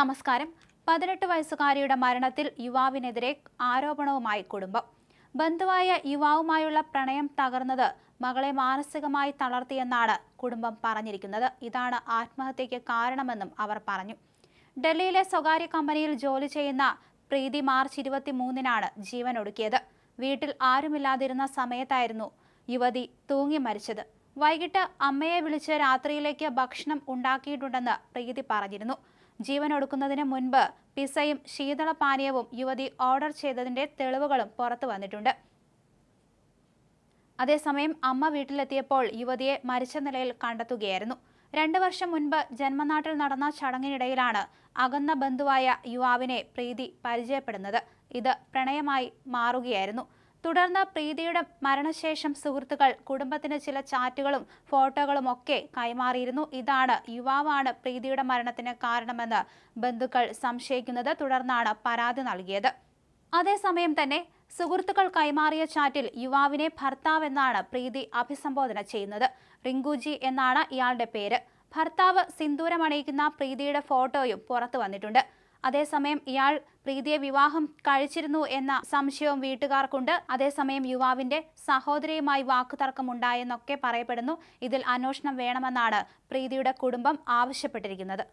നമസ്കാരം. പതിനെട്ട് വയസ്സുകാരിയുടെ മരണത്തിൽ യുവാവിനെതിരെ ആരോപണവുമായി കുടുംബം. ബന്ധുവായ യുവാവുമായുള്ള പ്രണയം തകർന്നത് മകളെ മാനസികമായി തളർത്തിയെന്നാണ് കുടുംബം പറഞ്ഞിരിക്കുന്നത്. ഇതാണ് ആത്മഹത്യയ്ക്ക് കാരണമെന്നും അവർ പറഞ്ഞു. ഡൽഹിയിലെ സ്വകാര്യ കമ്പനിയിൽ ജോലി ചെയ്യുന്ന പ്രീതി മാർച്ച് ഇരുപത്തിമൂന്നിനാണ് ജീവൻ ഒടുക്കിയത്. വീട്ടിൽ ആരുമില്ലാതിരുന്ന സമയത്തായിരുന്നു യുവതി തൂങ്ങി മരിച്ചത്. വൈകിട്ട് അമ്മയെ വിളിച്ച് രാത്രിയിലേക്ക് ഭക്ഷണം ഉണ്ടാക്കിയിട്ടുണ്ടെന്ന് പ്രീതി പറഞ്ഞിരുന്നു. ജീവൻ ഒടുക്കുന്നതിന് മുൻപ് പിസയും ശീതളപാനീയവും യുവതി ഓർഡർ ചെയ്തതിന്റെ തെളിവുകളും പുറത്തു വന്നിട്ടുണ്ട്. അതേസമയം അമ്മ വീട്ടിലെത്തിയപ്പോൾ യുവതിയെ മരിച്ച നിലയിൽ കണ്ടെത്തുകയായിരുന്നു. രണ്ടു വർഷം മുൻപ് ജന്മനാട്ടിൽ നടന്ന ചടങ്ങിനിടയിലാണ് അകന്ന ബന്ധുവായ യുവാവിനെ പ്രീതി പരിചയപ്പെടുന്നത്. ഇത് പ്രണയമായി മാറുകയായിരുന്നു. തുടർന്ന് പ്രീതിയുടെ മരണശേഷം സുഹൃത്തുക്കൾ കുടുംബത്തിന് ചില ചാറ്റുകളും ഫോട്ടോകളും ഒക്കെ കൈമാറിയിരുന്നു. ഇതാണ് യുവാവാണ് പ്രീതിയുടെ മരണത്തിന് കാരണമെന്ന് ബന്ധുക്കൾ സംശയിക്കുന്നത്. തുടർന്നാണ് പരാതി നൽകിയത്. അതേസമയം തന്നെ സുഹൃത്തുക്കൾ കൈമാറിയ ചാറ്റിൽ യുവാവിനെ ഭർത്താവെന്നാണ് പ്രീതി അഭിസംബോധന ചെയ്യുന്നത്. റിങ്കുജി എന്നാണ് ഇയാളുടെ പേര്. ഭർത്താവ് സിന്ദൂരമണിയിക്കുന്ന പ്രീതിയുടെ ഫോട്ടോയും പുറത്തു വന്നിട്ടുണ്ട്. അതേസമയം ഇയാൾ പ്രീതിയെ വിവാഹം കഴിച്ചിരുന്നു എന്ന സംശയവും വീട്ടുകാർക്കുണ്ട്. അതേസമയം യുവാവിന്റെ സഹോദരിയുമായി വാക്കുതർക്കമുണ്ടായെന്നൊക്കെ പറയപ്പെടുന്നു. ഇതിൽ അന്വേഷണം വേണമെന്നാണ് പ്രീതിയുടെ കുടുംബം ആവശ്യപ്പെട്ടിരിക്കുന്നത്.